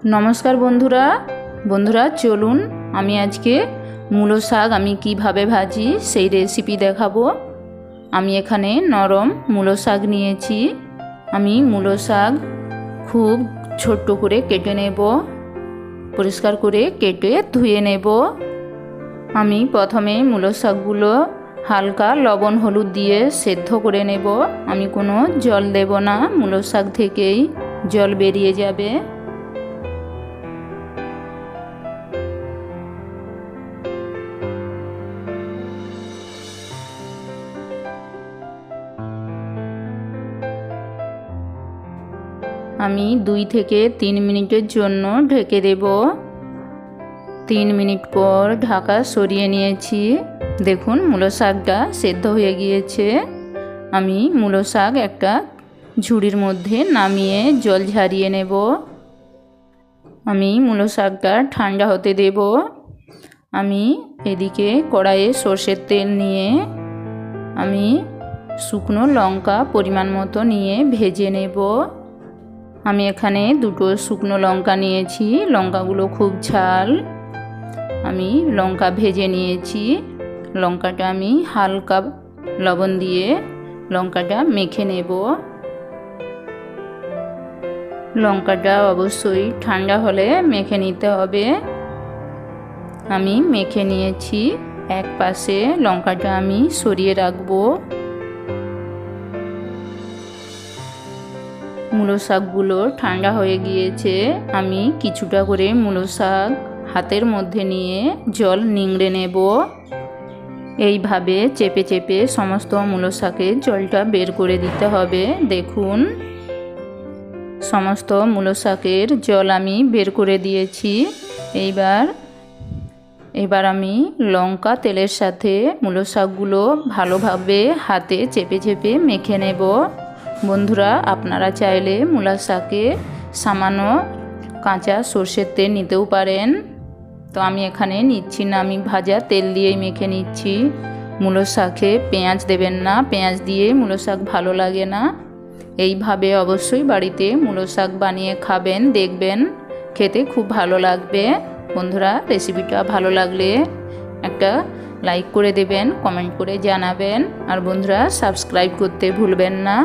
নমস্কার বন্ধুরা। বন্ধুরা, চলুন আমি আজকে মূলো শাক আমি কীভাবে ভাজি সেই রেসিপি দেখাবো। আমি এখানে নরম মূলো শাক নিয়েছি। আমি মূলো শাক খুব ছোট্ট করে কেটে নেব। পরিষ্কার করে কেটে ধুয়ে নেব। আমি প্রথমে মূলো শাকগুলো হালকা লবণ হলুদ দিয়ে সেদ্ধ করে নেব। আমি কোনো জল দেব না, মূলো শাক থেকেই জল বেরিয়ে যাবে। আমি দুই থেকে তিন মিনিটের জন্য ঢেকে দেব। তিন মিনিট পর ঢাকা সরিয়ে নিয়েছি। দেখুন মূলো শাকটা সেদ্ধ হয়ে গিয়েছে। আমি মূলো শাক একটা ঝুড়ির মধ্যে নামিয়ে জল ঝারিয়ে নেব। আমি মূলো শাকটা ঠান্ডা হতে দেব। আমি এদিকে কড়াইয়ে সর্ষের তেল নিয়ে, আমি শুকনো লঙ্কা পরিমাণ মতো নিয়ে ভেজে নেব। আমি এখানে দুটো শুকনো লঙ্কা নিয়েছি, লঙ্কাগুলো খুব ঝাল। আমি লঙ্কা ভেজে নিয়েছি। লঙ্কাটা আমি হালকা লবণ দিয়ে লঙ্কাটা মেখে নেব। লঙ্কাটা অবশ্যই ঠান্ডা হলে মেখে নিতে হবে। আমি মেখে নিয়েছি। এক পাশে লঙ্কাটা আমি সরিয়ে রাখব। মূলো শাকগুলো ঠান্ডা হয়ে গিয়েছে। আমি কিছুটা করে মূলো শাক হাতের মধ্যে নিয়ে জল নিংড়ে নেব। এইভাবে চেপে চেপে সমস্ত মূলো শাকের জলটা বের করে দিতে হবে। দেখুন। সমস্ত মূলো শাকের জল আমি বের করে দিয়েছি। এইবার, এবার আমি লঙ্কা তেলের সাথে মূলো শাকগুলো ভালোভাবে হাতে চেপে চেপে মেখে নেব। বন্ধুরা, আপনারা চাইলে মূলা শাকে সামান্য কাঁচা সর্ষের তেল নিতেও পারেন। তো আমি এখানে নিচ্ছি না, আমি ভাজা তেল দিয়েই মেখে নিচ্ছি। মূলো শাকে পেঁয়াজ দেবেন না, পেঁয়াজ দিয়ে মূলো শাক ভালো লাগে না। এইভাবে অবশ্যই বাড়িতে মূলো শাক বানিয়ে খাবেন, দেখবেন খেতে খুব ভালো লাগবে। বন্ধুরা, রেসিপিটা ভালো লাগলে একটা লাইক করে দেবেন, কমেন্ট করে জানাবেন। আর বন্ধুরা, সাবস্ক্রাইব করতে ভুলবেন না।